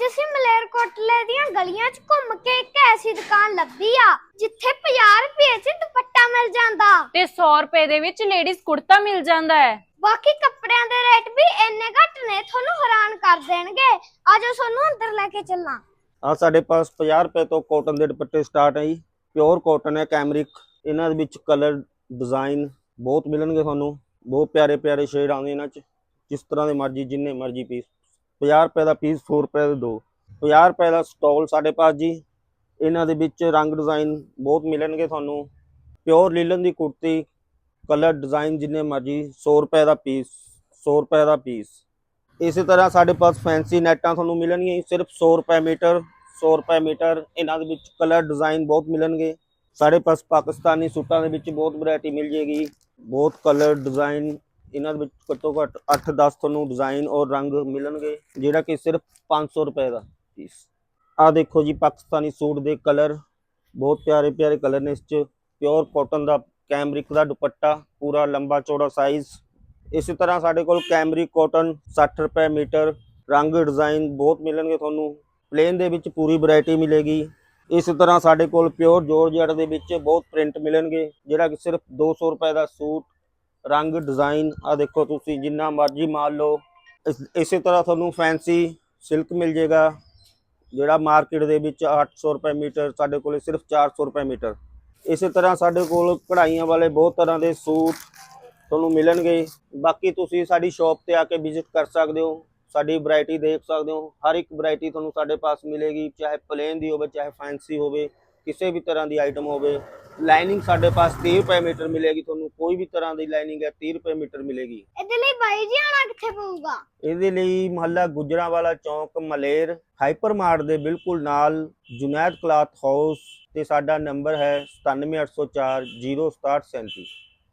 ਅੱਜ ਅਸੀਂ ਮਲੇਰਕੋਟਲੇ ਦੀਆਂ ਗਲੀਆਂ 'ਚ ਘੁੰਮ ਕੇ ਇੱਕ ਐਸੀ ਦੁਕਾਨ ਲੱਭੀ ਆ ਜਿੱਥੇ 50 ਰੁਪਏ 'ਚ ਦੁਪੱਟਾ ਮਿਲ ਜਾਂਦਾ। ਤੇ 100 ਰੁਪਏ ਦੇ ਵਿੱਚ ਲੇਡੀਜ਼ ਕੁੜਤਾ ਮਿਲ ਜਾਂਦਾ ਹੈ। ਬਾਕੀ ਕੱਪੜਿਆਂ ਦੇ ਰੇਟ ਵੀ ਇੰਨੇ ਘੱਟ ਨੇ ਤੁਹਾਨੂੰ ਹੈਰਾਨ ਕਰ ਦੇਣਗੇ। ਆਜੋ ਤੁਹਾਨੂੰ ਅੰਦਰ ਲੈ ਕੇ ਚੱਲਾਂ। ਆ ਸਾਡੇ ਪਾਸ 50 ਰੁਪਏ ਤੋਂ ਕਾਟਨ ਦੇ ਦੁਪੱਟੇ ਸਟਾਰਟ ਹੈ ਜੀ। ਪਿਓਰ ਕਾਟਨ ਹੈ ਕੈਮਰਿਕ ਇਹਨਾਂ ਦੇ ਵਿੱਚ ਕਲਰ ਡਿਜ਼ਾਈਨ ਬਹੁਤ ਮਿਲਣਗੇ ਤੁਹਾਨੂੰ। ਬਹੁਤ ਪਿਆਰੇ ਪਿਆਰੇ ਸ਼ੇਡ ਆਉਂਦੇ ਇਹਨਾਂ 'ਚ। ਜਿਸ ਤਰ੍ਹਾਂ ਦੇ ਮਰਜ਼ੀ ਜਿੰਨੇ ਮਰਜ਼ੀ ਪੀਸ 50 ਰੁਪਏ ਦਾ ਪੀਸ 100 ਰੁਪਏ ਦੇ ਦੋ। 50 ਰੁਪਏ ਦਾ ਸਟਾਲ ਸਾਡੇ ਪਾਸ ਜੀ। ਇਹਨਾਂ ਦੇ ਵਿੱਚ ਰੰਗ ਡਿਜ਼ਾਈਨ ਬਹੁਤ ਮਿਲਣਗੇ ਤੁਹਾਨੂੰ। ਪਿਓਰ ਲੀਲਨ ਦੀ ਕੁੜਤੀ ਕਲਰ ਡਿਜ਼ਾਈਨ ਜਿੰਨੇ ਮਰਜ਼ੀ 100 ਰੁਪਏ ਦਾ ਪੀਸ 100 ਰੁਪਏ ਦਾ ਪੀਸ ਇਸੇ ਤਰ੍ਹਾਂ ਸਾਡੇ ਪਾਸ ਫੈਂਸੀ ਨੈਟਾਂ ਤੁਹਾਨੂੰ ਮਿਲਣਗੀਆਂ ਸਿਰਫ 100 ਰੁਪਏ ਮੀਟਰ 100 ਰੁਪਏ ਮੀਟਰ ਇਹਨਾਂ ਦੇ ਵਿੱਚ ਕਲਰ ਡਿਜ਼ਾਈਨ ਬਹੁਤ ਮਿਲਣਗੇ। ਸਾਡੇ ਪਾਸ ਪਾਕਿਸਤਾਨੀ ਸੂਟਾਂ ਦੇ ਵਿੱਚ ਬਹੁਤ ਵੈਰਾਈਟੀ ਮਿਲ ਜੇਗੀ ਬਹੁਤ ਕਲਰ ਡਿਜ਼ਾਈਨ ਇਹਨਾਂ ਦੇ ਵਿੱਚ ਘੱਟੋ ਘੱਟ 8-10 ਤੁਹਾਨੂੰ ਡਿਜ਼ਾਈਨ ਔਰ ਰੰਗ ਮਿਲਣਗੇ, ਜਿਹੜਾ ਕਿ ਸਿਰਫ 500 ਰੁਪਏ ਦਾ ਪੀਸ ਆ ਦੇਖੋ ਜੀ, ਪਾਕਿਸਤਾਨੀ ਸੂਟ ਦੇ ਕਲਰ ਬਹੁਤ ਪਿਆਰੇ ਪਿਆਰੇ ਕਲਰ ਨੇ ਇਸ 'ਚ। ਪਿਓਰ ਕਾਟਨ ਦਾ ਕੈਮਰਿਕ ਦਾ ਦੁਪੱਟਾ, ਪੂਰਾ ਲੰਬਾ ਚੌੜਾ ਸਾਈਜ਼ ਇਸੇ ਤਰ੍ਹਾਂ ਸਾਡੇ ਕੋਲ ਕੈਮਰਿਕ ਕਾਟਨ 60 ਰੁਪਏ ਮੀਟਰ। ਰੰਗ ਡਿਜ਼ਾਈਨ ਬਹੁਤ ਮਿਲਣਗੇ ਤੁਹਾਨੂੰ। ਪਲੇਨ ਦੇ ਵਿੱਚ ਪੂਰੀ ਵੈਰਾਈਟੀ ਮਿਲੇਗੀ। ਇਸੇ ਤਰ੍ਹਾਂ ਸਾਡੇ ਕੋਲ ਪਿਓਰ ਜੋਰਜਟ ਦੇ ਵਿੱਚ ਬਹੁਤ ਪ੍ਰਿੰਟ ਮਿਲਣਗੇ, ਜਿਹੜਾ ਕਿ ਸਿਰਫ 200 ਰੁਪਏ ਦਾ ਸੂਟ ਰੰਗ, ਡਿਜ਼ਾਈਨ ਆ ਦੇਖੋ ਤੁਸੀਂ ਜਿੰਨਾ ਮਰਜ਼ੀ ਮਾਲ ਲਓ। ਇਸੇ ਤਰ੍ਹਾਂ ਤੁਹਾਨੂੰ ਫੈਂਸੀ ਸਿਲਕ ਮਿਲ ਜੇਗਾ, ਜਿਹੜਾ ਮਾਰਕੀਟ ਦੇ ਵਿੱਚ 800 ਰੁਪਏ ਮੀਟਰ, ਸਾਡੇ ਕੋਲ ਸਿਰਫ 400 ਰੁਪਏ ਮੀਟਰ। ਇਸੇ ਤਰ੍ਹਾਂ ਸਾਡੇ ਕੋਲ ਕਢਾਈਆਂ ਵਾਲੇ ਬਹੁਤ ਤਰ੍ਹਾਂ ਦੇ ਸੂਟ ਤੁਹਾਨੂੰ ਮਿਲਣਗੇ। ਬਾਕੀ ਤੁਸੀਂ ਸਾਡੀ ਸ਼ਾਪ ਤੇ ਆ ਕੇ ਵਿਜ਼ਿਟ ਕਰ ਸਕਦੇ ਹੋ, ਸਾਡੀ ਵੈਰਾਈਟੀ ਦੇਖ ਸਕਦੇ ਹੋ। ਹਰ ਇੱਕ ਵੈਰਾਈਟੀ ਤੁਹਾਨੂੰ ਸਾਡੇ ਪਾਸ ਮਿਲੇਗੀ, ਚਾਹੇ ਪਲੇਨ ਦੀ ਹੋਵੇ, ਚਾਹੇ ਫੈਂਸੀ ਹੋਵੇ। ਕਿਸੇ ਵੀ ਤਰ੍ਹਾਂ ਦੀ ਆਈਟਮ ਹੋਵੇ ਲਾਈਨਿੰਗ ਸਾਡੇ ਪਾਸ 30 ਰੁਪਏ ਮੀਟਰ ਮਿਲੇਗੀ ਤੁਹਾਨੂੰ ਕੋਈ ਵੀ ਤਰ੍ਹਾਂ ਦੀ ਲਾਈਨਿੰਗ ਹੈ 30 ਰੁਪਏ ਮੀਟਰ ਮਿਲੇਗੀ। ਇਹਦੇ ਲਈ ਬਾਈ ਜੀ ਆਣਾ ਕਿੱਥੇ ਪਊਗਾ? ਇਹਦੇ ਲਈ ਮਹੱਲਾ ਗੁਜਰਾਂਵਾਲਾ ਚੌਂਕ ਮਲੇਰ ਹਾਈਪਰ ਮਾਰਟ ਦੇ ਬਿਲਕੁਲ ਨਾਲ ਜੁਨੈਦ ਕਲਾਥ ਹਾਊਸ ਤੇ ਸਾਡਾ ਨੰਬਰ ਹੈ 97804 06737